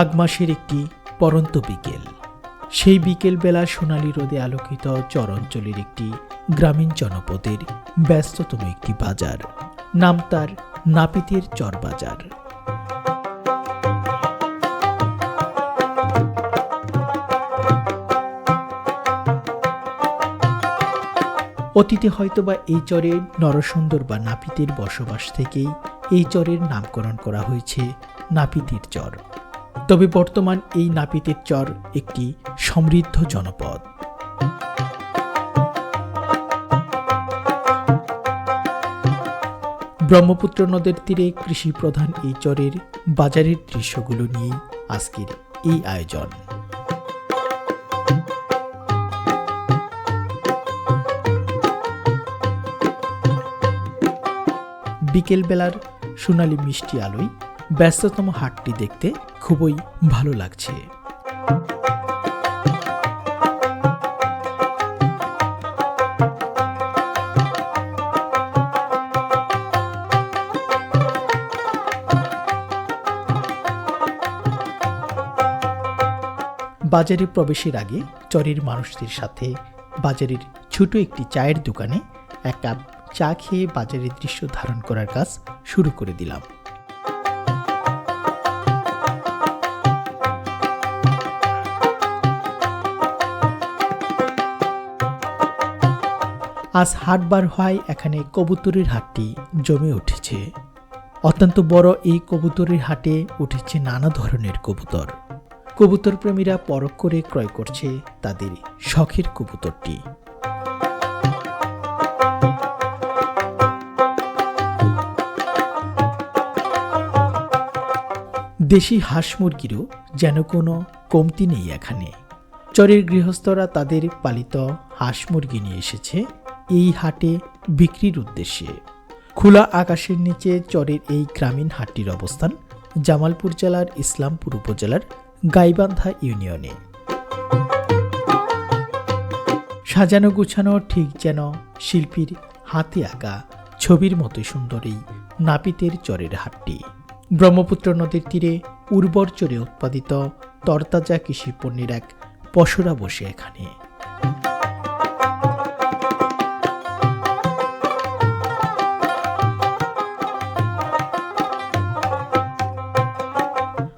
মাঘ মাসের একটি পরন্ত বিকেল। সেই বিকেল বেলা সোনালী রোদে আলোকিত চর অঞ্চলের একটি গ্রামীণ জনপদের ব্যস্ততম একটি বাজার। নাম তার নাপিতের চর বাজার। অতীতে হয়তোবা এই চরে নরসুন্দর বা নাপিতের বসবাস থেকেই এই চরের নামকরণ করা হয়েছে নাপিতের চর। তবে বর্তমান এই নাপিতের চর একটি সমৃদ্ধ জনপদ। ব্রহ্মপুত্র নদের তীরে কৃষি প্রধান এই চরের বাজারের দৃশ্যগুলো নিয়ে আজকের এই আয়োজন। বিকেলবেলার সোনালি মিষ্টি আলোয় ব্যস্ততম হাটটি দেখতে খুবই ভালো লাগছে। বাজারে প্রবেশের আগে চরের মানুষদের সাথে বাজারের ছোট একটি চায়ের দোকানে এক কাপ চা খেয়ে বাজারের দৃশ্য ধারণ করার কাজ শুরু করে দিলাম। আজ হাটবার হয় এখানে কবুতরের হাটটি, জমে উঠেছে। অত্যন্ত বড় এই কবুতরের হাটে উঠেছে নানা ধরনের কবুতর। কবুতর প্রেমীরা পরখ করে ক্রয় করছে তাদের শখের কবুতরটি। দেশি হাঁস মুরগিরও যেন কোনো কমতি নেই এখানে। চরের গৃহস্থরা তাদের পালিত হাঁস মুরগি নিয়ে এসেছে। এই হাটে বিক্রির উদ্দেশ্যে। খোলা আকাশের নিচে চরের এই গ্রামীণ হাটটির অবস্থান জামালপুর জেলার ইসলামপুর উপজেলার গাইবান্ধা ইউনিয়নে। সাজানো গুছানো ঠিক যেন শিল্পীর হাতে আঁকা ছবির মতো সুন্দর এই নাপিতের চরের হাটটি। ব্রহ্মপুত্র নদীর তীরে উর্বর চরে উৎপাদিত তরতাজা কৃষি পণ্যের এক পসরা বসে এখানে।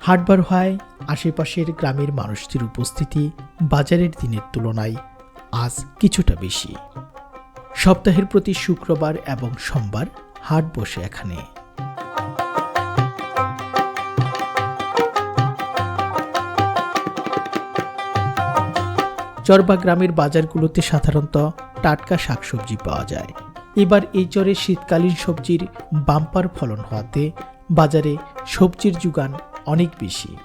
হাটবার হয় আশেপাশের গ্রামের মানুষদের উপস্থিতি বাজারের দিনের তুলনায় আজ কিছুটা বেশি। সপ্তাহের প্রতি শুক্রবার এবং সোমবার হাট বসে এখানে। চরবা গ্রামের বাজারগুলোতে সাধারণত টাটকা শাকসবজি পাওয়া যায়। এবার এই চরে শীতকালীন সবজির বাম্পার ফলন হওয়াতে বাজারে সবজির যোগান অনেক বেশি।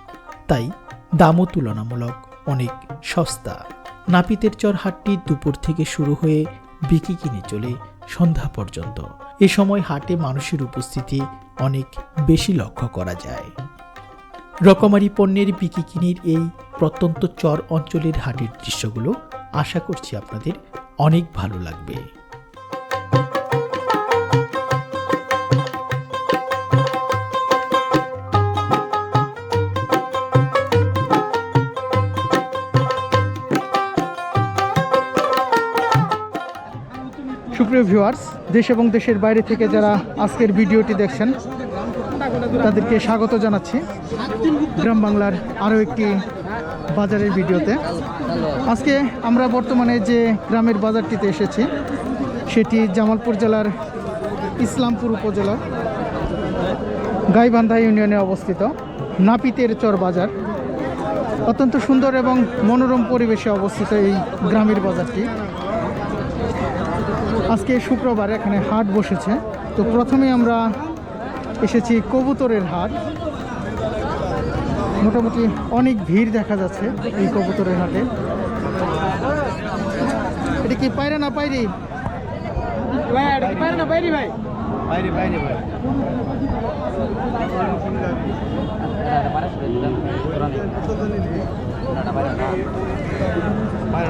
তাই দামও তুলনামূলক অনেক সস্তা। নাপিতের চর হাটটি দুপুর থেকে শুরু হয়ে বিকি কিনে চলে সন্ধ্যা পর্যন্ত। এ সময় হাটে মানুষের উপস্থিতি অনেক বেশি লক্ষ্য করা যায়। রকমারি পণ্যের বিকিকিনির এই প্রত্যন্ত চর অঞ্চলের হাটের দৃশ্যগুলো আশা করছি আপনাদের অনেক ভালো লাগবে। সুপ্রিয় ভিউয়ার্স দেশ এবং দেশের বাইরে থেকে যারা আজকের ভিডিওটি দেখছেন, তাদেরকে স্বাগত জানাচ্ছি। গ্রাম বাংলার আরও একটি বাজারের ভিডিওতে। আজকে আমরা বর্তমানে যে গ্রামের বাজারটিতে এসেছি, সেটি জামালপুর জেলার ইসলামপুর উপজেলার গাইবান্ধা ইউনিয়নে অবস্থিত নাপিতের চর বাজার। অত্যন্ত সুন্দর এবং মনোরম পরিবেশে অবস্থিত এই গ্রামের বাজারটি। আজকে শুক্রবার এখানে হাট বসেছে। তো প্রথমে আমরা এসেছি কবুতরের হাট। মোটামুটি অনেক ভিড় দেখা যাচ্ছে এই কবুতরের হাটে। এটা কি পায়রা না পাইরি পায়রা না পাইরি ভাই? বাইরে বাইরে ভাই। বাইরে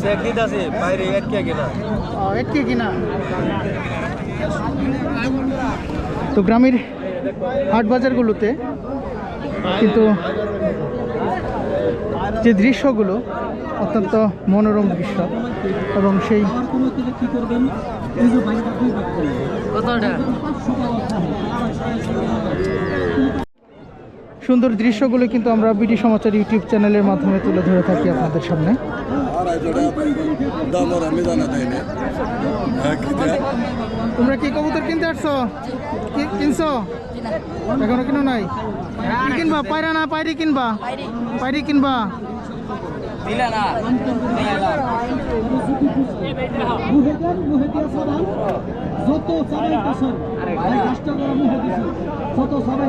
চেক দিতেছে বাইরে এটকে কিনা এটকে কিনা তো গ্রামের হাট বাজারগুলোতে কিন্তু যে দৃশ্যগুলো অত্যন্ত মনোরম দৃশ্য এবং সেই সুন্দর দৃশ্যগুলো কিন্তু আমরা বিডি সমাচার ইউটিউব চ্যানেলের মাধ্যমে তুলে ধরে থাকি আপনাদের সামনে? তোমরা কি কবুতর কিনতে আসছো? কিনছো? এখনও কিনো নাই? কিনবা? পায়রা না পায়রি কিনবা? পায়রি কিনবা? যত সবাই পছন্দ সবাই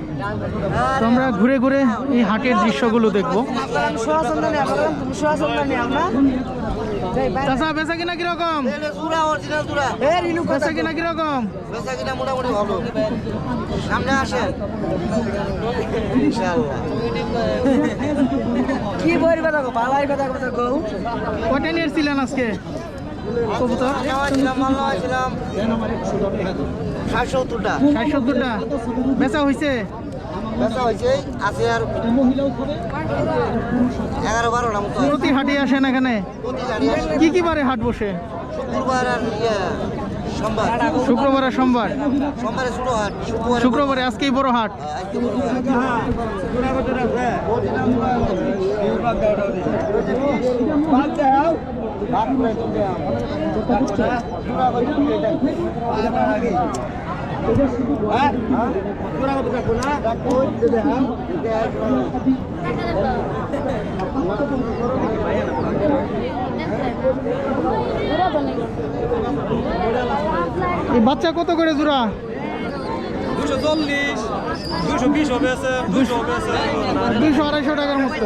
তো আমরা ঘুরে ঘুরে এই হাটের দৃশ্যগুলো দেখব। চাচা বেচা কিনা কীরকম? বেচা কিনা কীরকম? মোটামুটি ভালো সামনে আসেন ইনশাআল্লাহ কি বলবে দেখো বালাই কথা কথা কও। কটা নিয়ে এসেছিলেন আজকে? কবুতর? মাল্লা ষাট সত্তরটা। ষাট সত্তরটা? বেচা হয়েছে বেচা হয়েছে আছে আর এগারো বারোটা মতো প্রতি হাটে আসেন এখানে? প্রতি গাড়ি আসে। কি কি বারে হাট বসে? শুক্রবার আর ইয়ে সোমবার। শুক্রবার আর সোমবার? সোমবারে ছোটো হাট শুক্রবারে আজকেই বড় হাট? আজকে হাট। এই বাচ্চা কত করে জোড়া? দুশো চল্লিশ দুশো বিশ হবে আছে দুশো হবে আছে। দুইশো আড়াইশো টাকার মতো।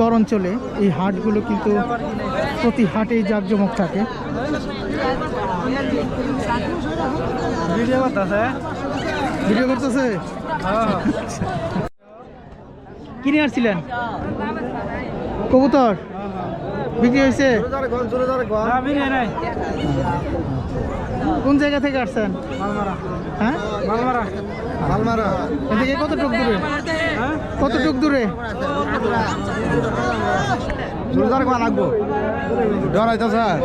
চর অঞ্চলে এই হাটগুলো কিন্তু প্রতি হাটেই জাঁকজমক থাকে। ভিডিও করতেছে? ভিডিও করতেছে? কিনে আসছিলেন কবুতর? বিক্রি হয়েছে? কোন জায়গা থেকে আসছেন? হ্যাঁ? মালমারা এদিকে কতটুক দূরে কতটুক দূরে জোরদার কোয়া লাগবো ডরাইতো স্যার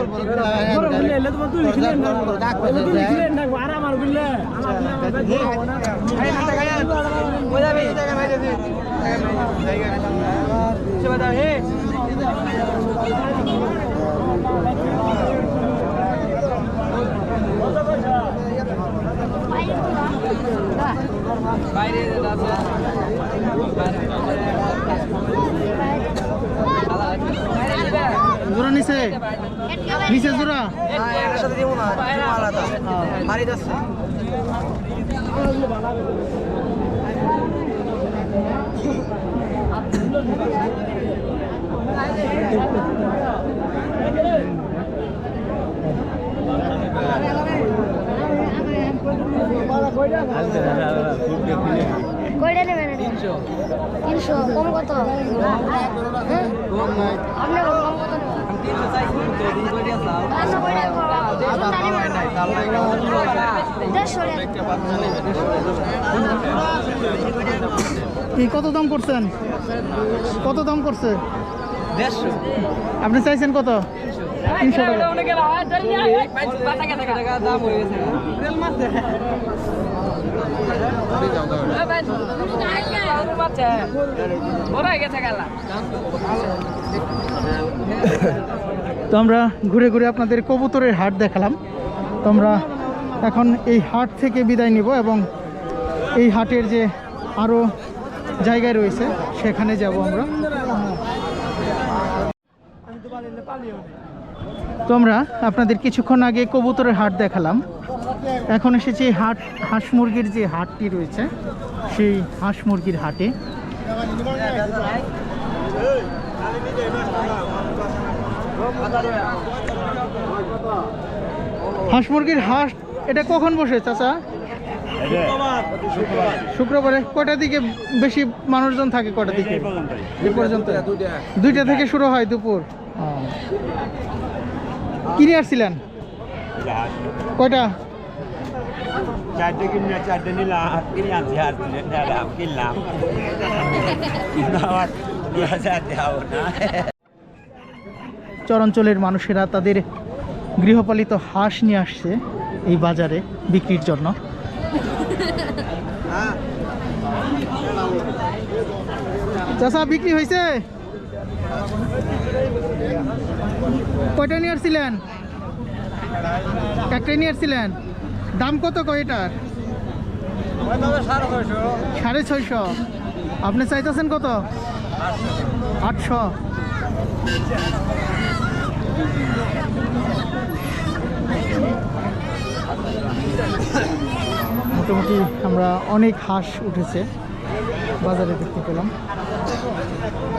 জোড়া নিচে নিচে জোড়া? এটার সাথে দিব না আলাদা বাড়িতে আছে কয়টা নেবেন? তিনশো। তিনশো কম কত? হ্যাঁ? আপনার কম কত কত? দাম করছেন? কত দাম করছে? আপনি চাইছেন কত? তো আমরা ঘুরে ঘুরে আপনাদের কবুতরের হাট দেখালাম। তো আমরা এখন এই হাট থেকে বিদায় নিব এবং এই হাটের যে আরও জায়গায় রয়েছে, সেখানে যাব আমরা। তো আমরা আপনাদের কিছুক্ষণ আগে কবুতরের হাট দেখালাম। এখন এসেছি হাট হাঁস মুরগির যে হাটটি রয়েছে সেই হাঁস মুরগির হাটে। হাঁস মুরগির হাঁস এটা কখন বসে চাচা? শুক্রবারে। কয়টার দিকে বেশি মানুষজন থাকে কটা দিকে? পর্যন্ত দুইটা থেকে শুরু হয় দুপুর। ও। কিনে আসছিলেন? কয়টা? চারটে কিনলে চারটে নিলাম কিনে আনছি আর নিলাম কিনলাম। কিন্তু দু হাজার দেওয়া না। চরাঞ্চলের মানুষেরা তাদের গৃহপালিত হাঁস নিয়ে আসছে এই বাজারে বিক্রির জন্য। চাষা বিক্রি হয়েছে কয়টা নিয়ে আসছিলেন? একটাই নিয়ে আসছিলেন? দাম কত কয়টার সাড়ে ছয়শো। আপনি চাইতেছেন কত? আটশো। মোটামুটি আমরা অনেক হাঁস উঠেছে। বাজারে দেখতে পেলাম।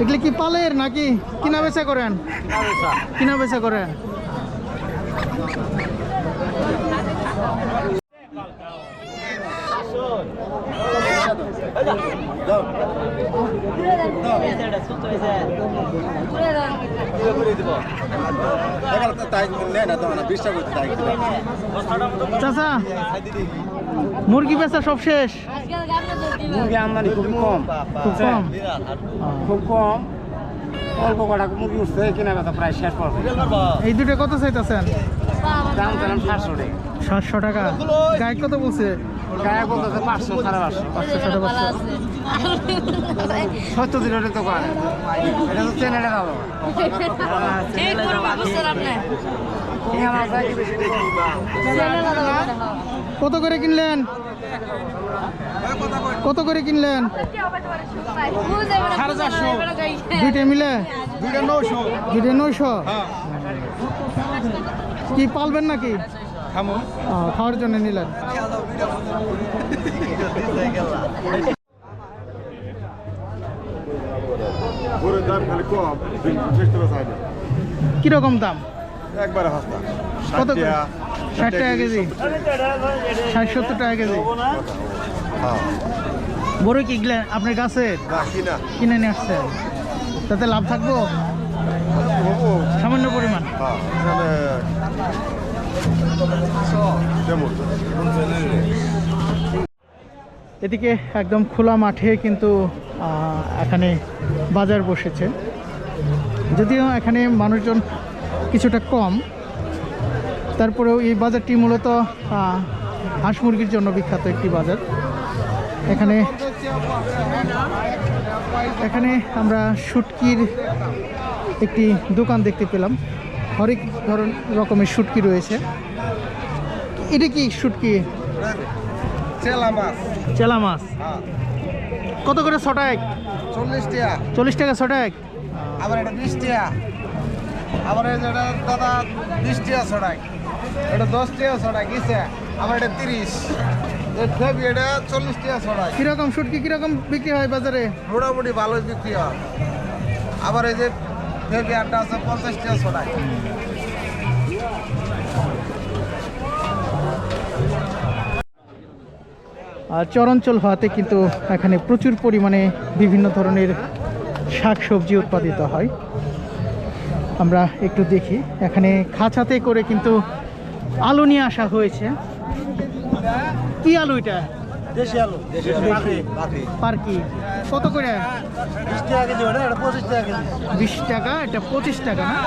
এগুলি কি পালের নাকি? কিনা বেচা করেন? কিনা বেচা করেন? চাচা মুরগি বেচা সব শেষ? মুরগি আমদানি খুব কম। খুব কম? খুব কম? অল্প কটা মুরগি উঠছে কিনা বেচা প্রায় শেষ পর্যন্ত এই দুটো কত চাইতেছেন? দাম চালাম সাতশো টাকা। সাতশো টাকা। গায়ে কত বলছে? গায়ে বলতেছে পাঁচশো সাড়ে পাঁচশো। পাঁচশো সাড়ে পাঁচশো। সত্তর দিন ওটা তো করে এটা তো চ্যানেলে দাও কত করে কিনলেন? কত করে কিনলেন? দুইটা মিলে? দুইটা দুইটা নৌশো কি পালবেন নাকি? খাওয়ার জন্য নিলেন। হয় কীরকম দাম? একবারে হস্তা কত ষাট টাকা। কেজি। ষাট সত্তর টাকা কেজি। হ্যাঁ বড় কি গেলেন আপনার কাছে কিনে। নিয়ে আসছেন তাতে লাভ থাকব? সামান্য পরিমাণ। হ্যাঁ এদিকে একদম খোলা মাঠে কিন্তু এখানে বাজার বসেছে। যদিও এখানে মানুষজন কিছুটা কম তারপরেও এই বাজারটি মূলত হাঁস মুরগির জন্য বিখ্যাত একটি বাজার। এখানে এখানে আমরা শুটকির একটি দোকান দেখতে পেলাম। হরেক ধরন রকমের শুটকি রয়েছে। এটা কি শুটকি? চেলা মাছ। চেলা মাছ। কত করে ছটাক চল্লিশ টাকা। চল্লিশ টাকা ছটাক আবার এটা বিশ টাকা। আবার এটা দাদা বিশ টাকা ছড়াই এটা দশ টাকা গেছে আবার এটা তিরিশ। এটা চল্লিশ টাকা ছড়াই কীরকম শুটকি কীরকম বিক্রি হয় বাজারে? মোটামুটি ভালোই বিক্রি হয়। আবার এই যে ফেবি আটটা আছে পঞ্চাশ টাকা ছড়াই আহ, চরাঞ্চল হওয়াতে কিন্তু এখানে প্রচুর পরিমাণে বিভিন্ন ধরনের শাকসবজি উৎপাদিত হয়। আমরা একটু দেখি এখানে খাঁচাতে করে কিন্তু আলু নিয়ে আসা হয়েছে। কি আলু এটা? দেশি আলু দেশি পার কি কত করে? বিশ টাকা এটা পঁচিশ টাকা কেজি। বিশ টাকা এটা পঁচিশ টাকা না?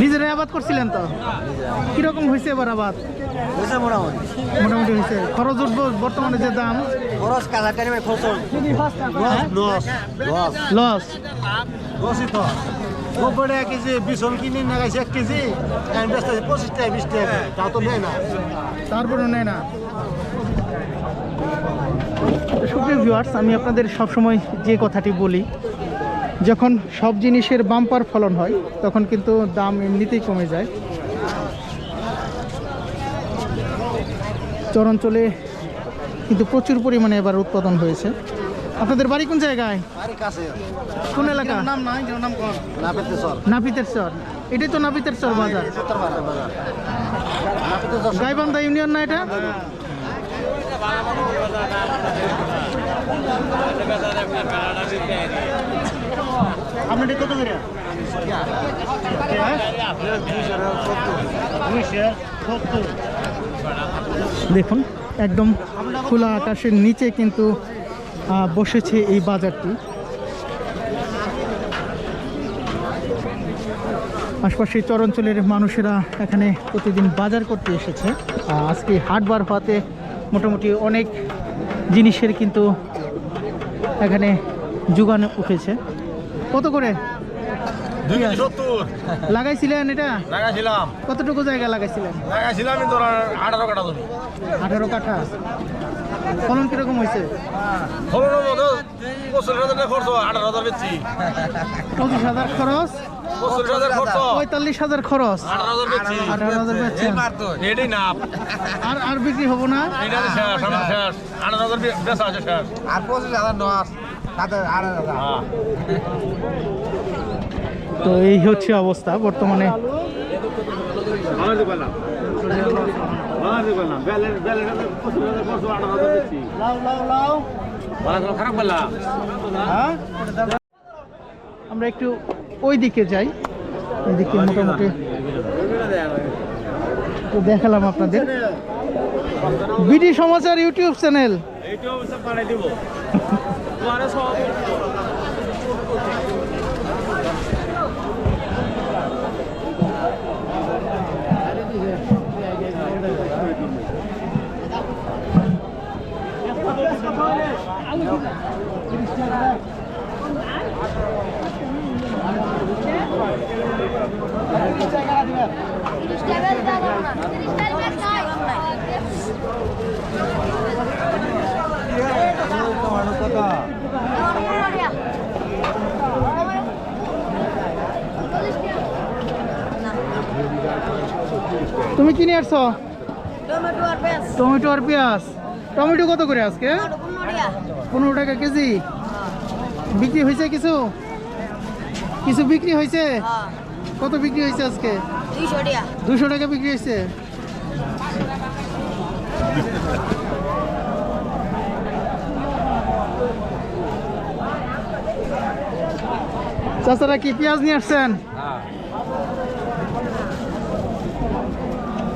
নিজেরাই আবাদ করছিলেন তো? কীরকম হয়েছে এবার আবাদ? মোটামুটি। মোটামুটি হয়েছে। খরচ উঠবো বর্তমানে যে দাম? খরচ কাজা ফসল লস লস। লস? নব্বই টাকা কেজি বিছন কিনে লাগাইছে এক কেজি আছি, পঁচিশ টাকা, বিশ টাকা তাও তো নেয় না। তারপরে নেয় সুপ্রিয় ভিউয়ার্স আমি আপনাদের সবসময় যে কথাটি বলি, যখন সব জিনিসের বাম্পার ফলন হয়, তখন কিন্তু দাম এমনিতেই কমে যায়। চরাঞ্চলে কিন্তু প্রচুর পরিমাণে এবার উৎপাদন হয়েছে। আপনাদের বাড়ি কোন জায়গায়? কোন এলাকা? নাম নাই নাম কোন? নাপিতের চর এটাই তো নাপিতের চর বাজার। গাইবান্ধা ইউনিয়ন না এটা? আপনি কত করে? দেখুন একদম খোলা আকাশের নিচে কিন্তু বসেছে এই বাজারটি। আশপাশের চরাঞ্চলের মানুষেরা এখানে প্রতিদিন বাজার করতে এসেছে। আজকে হাটবার হওয়াতে মোটামুটি অনেক জিনিসের কিন্তু এখানে যোগান উঠেছে। কত করে? লাগাইছিলেন এটা? লাগাইছিলাম। কতটুকু জায়গা লাগাইছিলেন? লাগাইছিলাম আঠারো কাটা আঠারো কাঠা। ফলন কীরকম হয়েছে? ফলনের মতো পঁচিশ হাজার টাকা খরচ আঠারো হাজার বেচছি পঁচিশ হাজার খরচ? পঁচিশ হাজার খরচ। পঁয়তাল্লিশ হাজার খরচ? আঠারো হাজার বেচছি না? আর আর বিক্রি হব না? আঠারো হাজার বেচা আছে শেষ। আর পঁচিশ হাজার নয় হাজার। তো এই হচ্ছে অবস্থা বর্তমানে। আমার আমার হ্যাঁ? আমরা একটু ওই দিকে যাই। এদিকে মোটামুটি তো দেখালাম আপনাদের। BD Samachar YouTube channel. পাঠাই দিব। তুমি কিনে আসছো? টমেটো আর পেঁয়াজ। টমেটো আর পেঁয়াজ। টমেটো কত করে আজকে? পনেরো টাকা কেজি। বিক্রি হয়েছে কিছু? কিছু বিক্রি হয়েছে? হ্যাঁ। কত বিক্রি হয়েছে আজকে? দুইশো টাকা। দুশো টাকা বিক্রি হয়েছে? চাচারা কি পেঁয়াজ নিয়ে আসছেন?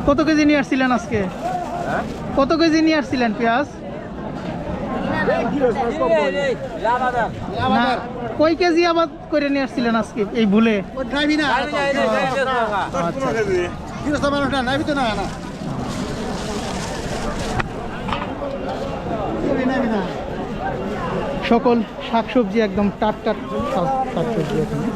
কত কেজি নিয়ে আসছিলেন আজকে? কত কেজি নিয়ে আসছিলেন পেঁয়াজ? না কই কেজি আবাদ করে নিয়ে আসছিলেন আজকে এই ভুলে? সকল শাকসবজি একদম টাটকা শাক- শাকসবজি এখানে।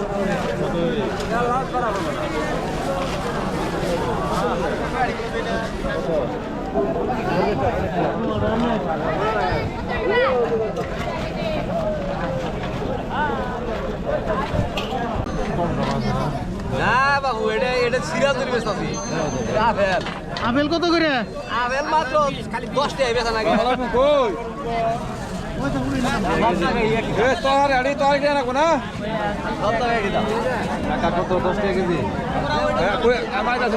না বাবু এটা এটা সিরিয়াসলি বেশ আছে। আপেল। আপেল কত করে? আপেল মাত্র খালি দশ টাকা বেচা নাকি। তোর আড়ি তোর কে রাখো না? টাকা কত? দশ টাকা কেজি? আমার কাছে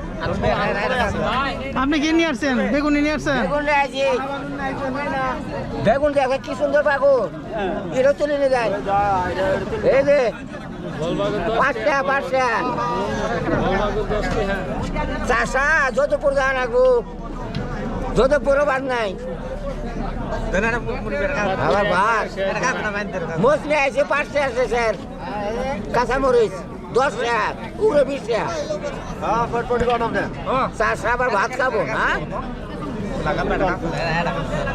আপনি কি নিয়ে আসছেন? বেগুনি নিয়ে আসছেন? বেগুন দেখে কি সুন্দর বেগুন এটা তুলে নিয়ে যায়। এই যে, পাঁচটা পাঁচটা। বাদ নাই। পাঁচটা আছে, স্যার। কাঁচামরিচ। দশ টাকা উড়ে বিশ টাকা চাষা আবার ভাত খাব না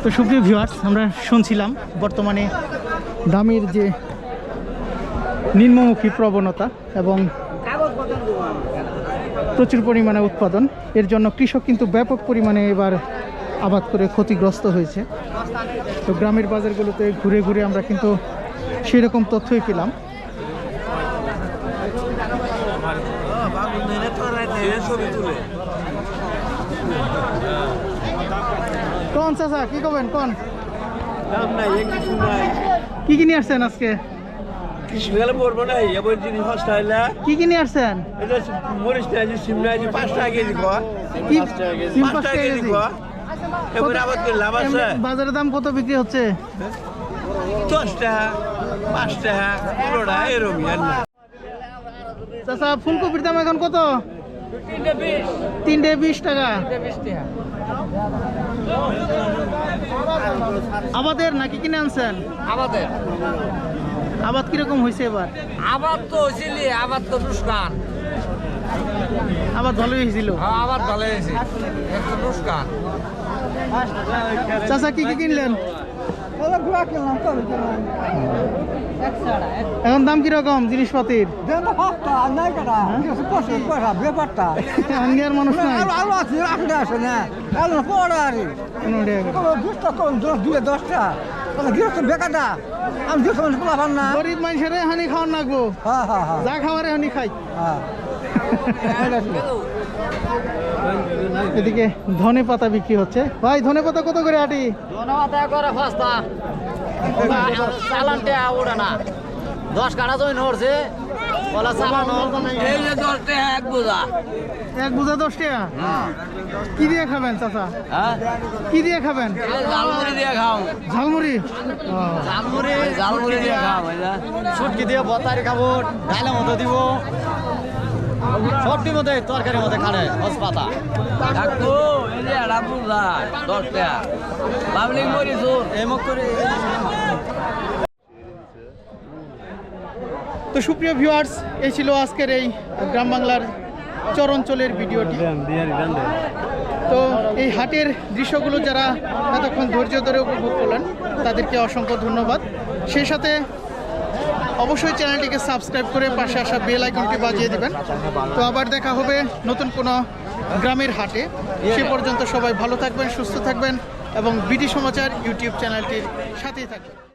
তো সুপ্রিয় ভিউয়ার্স আমরা শুনছিলাম বর্তমানে দামের যে নিম্নমুখী প্রবণতা এবং প্রচুর পরিমাণে উৎপাদন এর জন্য কৃষক কিন্তু ব্যাপক পরিমাণে এবার আবাদ করে ক্ষতিগ্রস্ত হয়েছে। তো গ্রামের বাজারগুলোতে ঘুরে ঘুরে আমরা কিন্তু সেই রকম তথ্যই পেলাম। কোন চাচা কি করবেন কোন? দাম নাই একটু শুনাই কি কি নিয়ে আসছেন আজকে? কিছু গেলে পড়ব না এবার জিনিস হস্তা হইলে কি কি নিয়ে আসছেন এটা মরিচ পাঁচ টাকা কেজি পাঁচ টাকা কেজি। এবার আবার কি লাভ আছে? বাজারের দাম কত বিক্রি হচ্ছে? দশ টাকা পাঁচ টাকা পনেরো টাকা এরকমই চাচা ফুলকপির দাম এখন কত? তিনটে বিশ। টাকা। আমাদের নাকি কিনে আনছেন? আমাদের আবাদ কীরকম হয়েছে এবার? আবাদ তো হয়েছিল আবার তো নুসকান। আবার ভালোই হয়েছিল হ্যাঁ আবার ভালো হয়েছে নুসকান। চাচা কি কি কিনলেন? এখন দাম কীরকম জিনিসপাতির? আঙ্গিয়ার মানুষ নাই। পনেরো টাকা করে। গরিব মানুষের হানি খাওয়ার নাগবো যা খাওয়ারে হানি খাই। এদিকে ধনে পাতা বিক্রি হচ্ছে। ভাই ধনে পাতা কত করে আটি? ধন্যবাদ করে ফাস্তা চালানটা ওড়ে না। দশ কাটা জমি নড়ছে। বলে চালান এই যে দশ টাকা এক বোঝা। এক বুঝা দশ টাকা? কি দিয়ে খাবেন চাচা? হ্যাঁ? কি দিয়ে খাবেন? জালমুড়ি দিয়ে খাও ঝালমুড়ি? ও, জালমুড়ি জালমুড়ি দিয়ে খাও সুটকি দিয়ে বতারি খাব ডালের মতো দিব। সবটির মধ্যে তরকারির মধ্যে খাড়ে হসপাতা এই যে পাবলিক এমক করে তো সুপ্রিয় ভিউয়ার্স এই ছিল আজকের এই গ্রাম বাংলার চরঞ্চলের ভিডিওটি। তো এই হাটের দৃশ্যগুলো যারা এতক্ষণ ধৈর্য ধরে উপভোগ করলেন তাদেরকে অসংখ্য ধন্যবাদ। সেই সাথে অবশ্যই চ্যানেলটিকে সাবস্ক্রাইব করে পাশে আসা বেল আইকনটি বাজিয়ে দিবেন। তো আবার দেখা হবে নতুন কোনো গ্রামের হাটে। সে পর্যন্ত সবাই ভালো থাকবেন, সুস্থ থাকবেন এবং বিডি সমাচার ইউটিউব চ্যানেলটির সাথেই থাকবেন।